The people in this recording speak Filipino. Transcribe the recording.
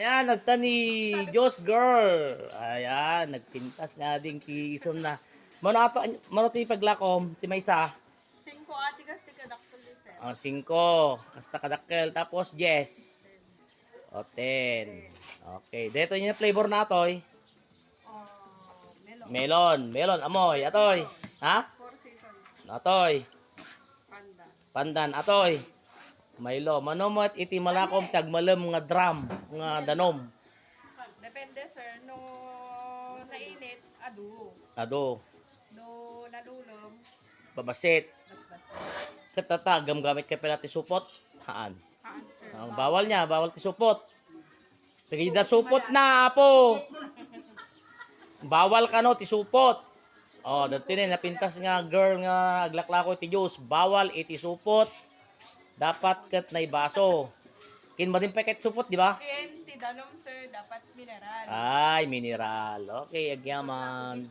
Ayan, nagtani Diyos girl. Ayan, nagpintas nga din kisom na. Mano ato, mano ti paglakom, ti may isa. Singko ati kasi kadaktul di sir. Ang 5, kasta kadakkel, tapos yes. O 10. Okay, dito yung flavor na atoy. Oh, melon. Melon, melon, amoy, atoy. Ha? Four seasons. Atoy. Panda. Pandan, atoy. Milo, manomot iti malakom tagmalem nga drum, nga danom. Depende sir, no nainit, adu. Ado, No nalulong, babasit. basbas. Katata, gamgamit ka pala ti supot. Haan. Haan sir. Ang bawal niya, bawal ti supot. Sige da supot na, apo. Bawal ka no, ti supot. Oh, dati na napintas nga girl nga aglaklako ti Diyos. Bawal iti supot. Dapat kat na ibaso. Kin ba din paket supot, di ba? And ti danom sir, dapat mineral. Ay, mineral. Okay, agyaman.